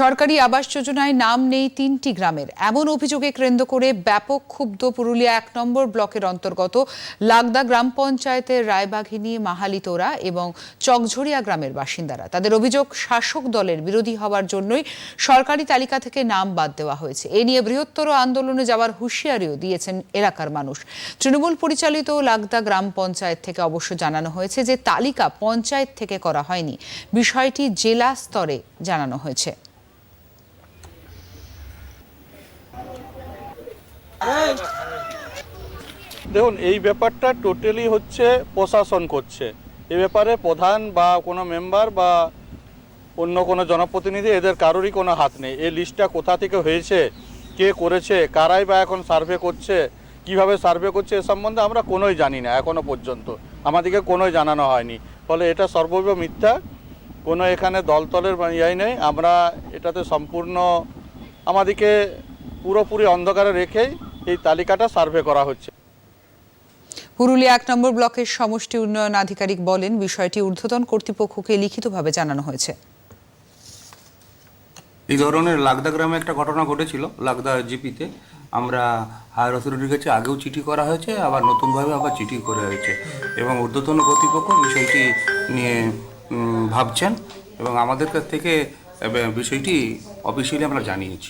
সরকারি আবাস যোজনায় নাম নেই তিনটি গ্রামের। এমন অভিযোগে কেন্দ্র করে ব্যাপক ক্ষুব্ধ পুরুলিয়া এক নম্বর ব্লকের অন্তর্গত লাগদা গ্রাম পঞ্চায়েতের রায়বাঘিনী মাহালিতোরা এবং চকঝরিয়া গ্রামের বাসিন্দারা। তাদের অভিযোগ, শাসক দলের বিরোধী হওয়ার জন্যই সরকারি তালিকা থেকে নাম বাদ দেওয়া হয়েছে। এ নিয়ে বৃহত্তর আন্দোলনে যাওয়ার হুঁশিয়ারিও দিয়েছেন এলাকার মানুষ। তৃণমূল পরিচালিত লাগদা গ্রাম পঞ্চায়েত থেকে অবশ্য জানানো হয়েছে যে, তালিকা পঞ্চায়েত থেকে করা হয়নি। বিষয়টি জেলা স্তরে জানানো হয়েছে। দেখুন, এই ব্যাপারটা টোটালি হচ্ছে প্রশাসন করছে। এ ব্যাপারে প্রধান বা কোনো মেম্বার বা অন্য কোনো জনপ্রতিনিধি, এদের কারোরই কোনো হাত নেই। এই লিস্টটা কোথা থেকে হয়েছে, কে করেছে, কারাই বা এখন সার্ভে করছে, কীভাবে সার্ভে করছে, এ সম্বন্ধে আমরা কোনোই জানি না এখনও পর্যন্ত। আমাদেরকে কোনোই জানানো হয়নি। ফলে এটা সর্বৈব মিথ্যা। কোনো এখানে দলতলের ইয়াই নেই। আমরা এটাতে সম্পূর্ণ আমাদেরকে পুরোপুরি অন্ধকারে রেখেই এই তালিকাটা সার্ভে করা হচ্ছে। পুরুলিয়া এক নম্বর ব্লকের সমষ্টি উন্নয়ন আধিকারিক বলেন বিষয়টি ঊর্ধ্বতন কর্তৃপক্ষকে লিখিতভাবে জানানো হয়েছে। এই ধরনের লাগদা গ্রামে একটা ঘটনা ঘটেছিল লাগদা জিপিতে। আমরা হায়ার অথরিটির কাছে আগেও চিঠি করা হয়েছে আবার নতুনভাবে আবার চিঠি করে হয়েছে। এবং ঊর্ধ্বতন কর্তৃপক্ষ বিষয়টি নিয়ে ভাবছেন এবং আমাদের কাছ থেকে বিষয়টি অফিসিয়ালি আমরা জানিয়েছি।